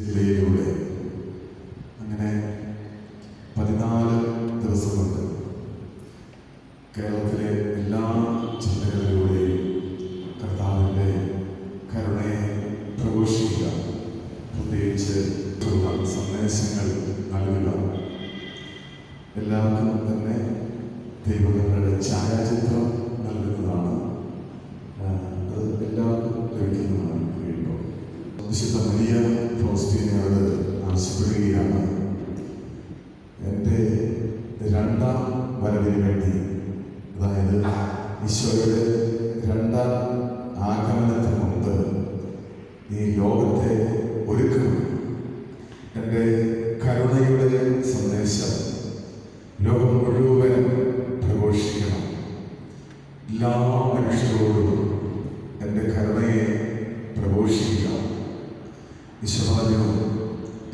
ജില്ലയിലൂടെ. അങ്ങനെ പതിനാല് ദിവസം കേരളത്തിലെ എല്ലാ ജില്ലകളിലൂടെയും കർത്താവിന്റെ കരുണയെ പ്രഘോഷിക്കുക. പ്രത്യേകിച്ച് ഉള്ള സന്ദേശങ്ങൾ നൽകുക. എല്ലാവർക്കും തന്നെ ദൈവങ്ങളുടെ ഛായാചിത്രം വരവിന് വേണ്ടി അതായത് ഈശോയുടെ രണ്ടാം ആഗമനത്തിന് മുമ്പ് ഈ ലോകത്തെ ഒരുക്കണം എന്റെ കരുണയുടെ സന്ദേശം ലോകം മുഴുവൻ പ്രഘോഷിക്കണം. എല്ലാ മനുഷ്യരോടും എന്റെ കരുണയെ പ്രഘോഷിക്കുക വിശ്വനാഥനും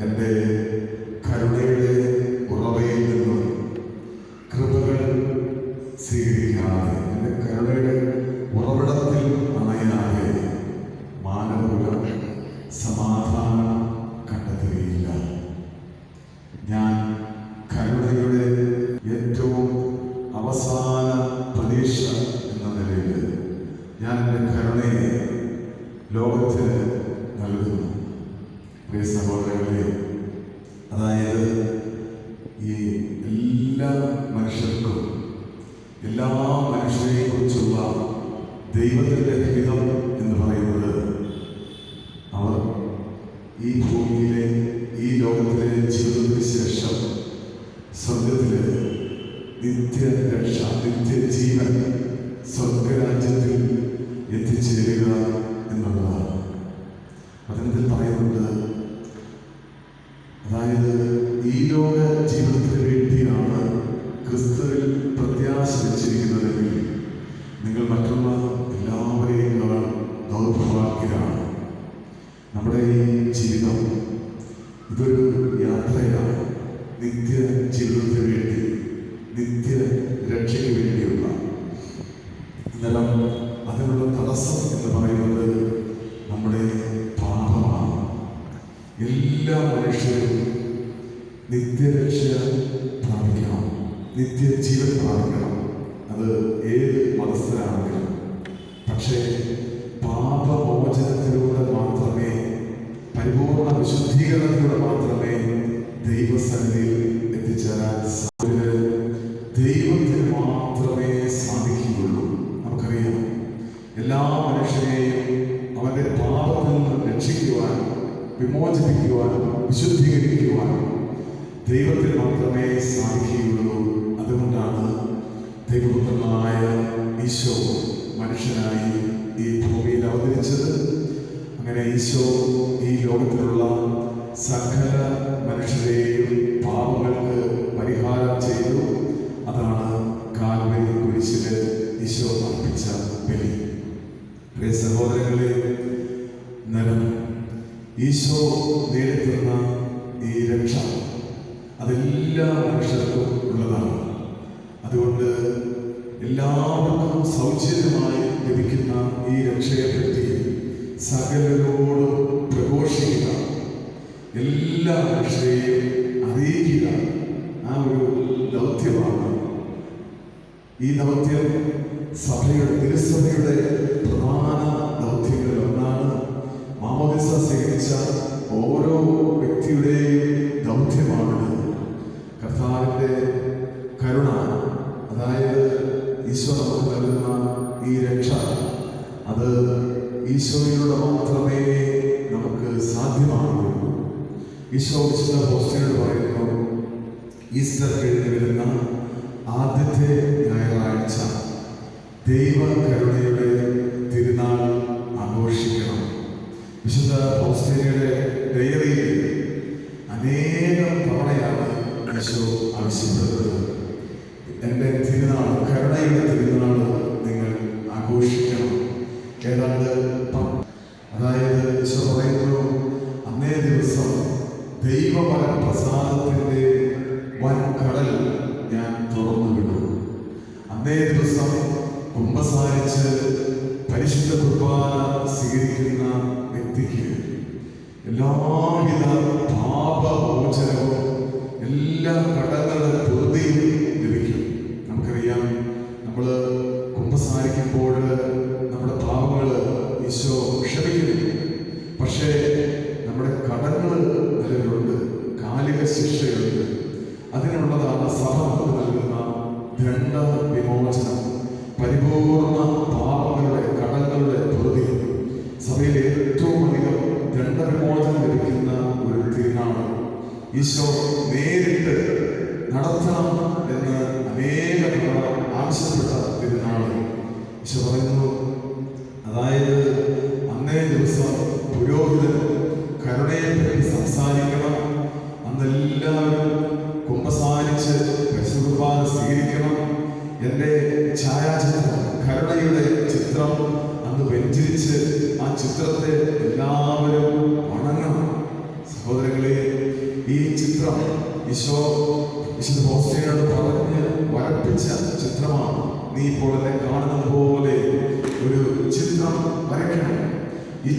എന്റെ കരുണയുടെ പ്രതീക്ഷ എന്ന നിലയിൽ ഞാൻ എന്റെ കരുണയെ ലോകത്തിന് നൽകുന്നു. പ്രിയ സഹോദരങ്ങളെ അതായത് ഈ എല്ലാ മനുഷ്യർക്കും എല്ലാ മനുഷ്യരെയും കുറിച്ചുള്ള ദൈവത്തിന്റെ ഹിതം എന്ന് പറയുന്നത് അവർ ഈ ഭൂമിയിലെ ഈ ലോകത്തിലെ ജീവിതത്തിന് ശേഷം സ്വർഗത്തിലെ നിത്യ രക്ഷ നിത്യജീവൻ സ്വർഗരാജ്യത്തിൽ എത്തിച്ചേരുക. നിത്യരക്ഷ പ്രാപിക്കണം. നിത്യജീവൻ പ്രാപിക്കണം. അത് ഏത് മതസ്ഥരാണെങ്കിലും പക്ഷേ പാപമോചനത്തിലൂടെ മാത്രമേ പരിപൂർണ വിശുദ്ധീകരണത്തിലൂടെ മാത്രമേ ദൈവസന്നിധിയിൽ എത്തിച്ചേരാൻ സാധ്യത ദൈവത്തിന് മാത്രമേ സാധിക്കുകയുള്ളൂ. നമുക്കറിയാം. എല്ലാ മനുഷ്യരെയും അവന്റെ പാപത്തിൽ നിന്ന് രക്ഷിക്കുവാൻ വിമോചിപ്പിക്കുവാനും വിശുദ്ധീകരിക്കുവാൻ ദൈവത്തിന് മാത്രമേ സാധിക്കുകയുള്ളൂ. അതുകൊണ്ടാണ് ദൈവപുത്രനായ ഈശോ മനുഷ്യനായി ഈ ഭൂമിയിൽ അവതരിച്ചത്. അങ്ങനെ ഈശോ ഈ ലോകത്തിലുള്ള സകല മനുഷ്യരെയും പാപങ്ങൾക്ക് പരിഹാരം ചെയ്തു. അതാണ് കാൽവരി കുരിശിൽ ഈശോ അർപ്പിച്ച ബലി. പ്രിയ സഹോദരങ്ങളെ നരം ഈശോ നേരിട്ടുന്ന ഈ രക്ഷ അതെല്ലാ മനുഷ്യർക്കും ഉള്ളതാണ്. അതുകൊണ്ട് എല്ലാവർക്കും സൗജന്യമായി ലഭിക്കുന്ന ഈ രക്ഷയെപ്പറ്റി സകലരോടും പ്രഘോഷിക്കുക. എല്ലാ മനുഷ്യരെയും അറിയിക്കുക. ആ ഒരു ദൗത്യമാണ്. ഈ ദൗത്യം സഭയുടെ തിരുസഭയുടെ പ്രധാന ദൗത്യങ്ങളിൽ ഒന്നാണ് മാമോദിസ സ്വീകരിച്ച ഓരോ വ്യക്തിയുടെയും ദൗത്യമാണിത് ഈശോയിലൂടെ മാത്രമേ നമുക്ക് സാധ്യമാകുള്ളൂ ഈശോ വിശുദ്ധ ഹോസ്റ്റലിനോട് പറയുന്നു ഈസ്റ്റർ കഴിഞ്ഞ് വരുന്ന ആദ്യത്തെ ഞായറാഴ്ച ദൈവ തിരുനാൾ ആഘോഷിക്കണം. വിശുദ്ധ ഹോസ്റ്റലിയുടെ ഡയറിയിൽ അനേകം തവണയാണ് ഈശോ ആവശ്യപ്പെടുന്നത്. എന്റെ തിരുനാൾ കരുണയുടെ തിരുനാൾ ഏതാണ്ട് അതായത് ഈശോ പറയുന്നു അന്നേ ദിവസം ദൈവവര പ്രസാദത്തിന്റെ വൻ കടൽ ഞാൻ തുറന്നു വിടും അന്നേ ദിവസം കുമ്പസാരിച്ച് പരിശുദ്ധ കുർബാന സ്വീകരിക്കുന്ന വ്യക്തിക്ക് എല്ലാവിധ പാപമോചനവും എല്ലാ കടൽ പരിപൂർണ പാപങ്ങളുടെ കടങ്ങളുടെ പൊറുതി. സഭയിൽ ഏറ്റവും അധികം ദണ്ഡവിമോചനം ലഭിക്കുന്ന ഒരു തീർന്നാണ് ഈശോ നേരിട്ട് നടത്തണം എന്ന് അനേക തവണ ആവശ്യപ്പെട്ട തിരുനാൾ ഈശോ പറയുന്നു അതായത് അന്നേ ദിവസം പുരോഹിതൻ കരുണയെപ്പറ്റി സംസാരിക്കണം. അന്നെല്ലാവരും കുമ്പസാരിച്ച് പരിശുദ്ധ സ്വീകരിക്കണം. എന്റെ ഛായാചിത്രം കരുണയുടെ ചിത്രം അന്ന് വെഞ്ചിരിച്ച് ആ ചിത്രത്തെ എല്ലാവരും വണങ്ങണം. സഹോദരങ്ങളെ ഈ ചിത്രം ഈശോ വിശുദ്ധ ഹോസ്റ്റലിനോട് പറഞ്ഞ് വരപ്പിച്ച ചിത്രമാണ്. നീ ഇപ്പോൾ എന്നെ കാണുന്നത് പോലെ ഒരു ചിത്രം വരയ്ക്കണം. ഈ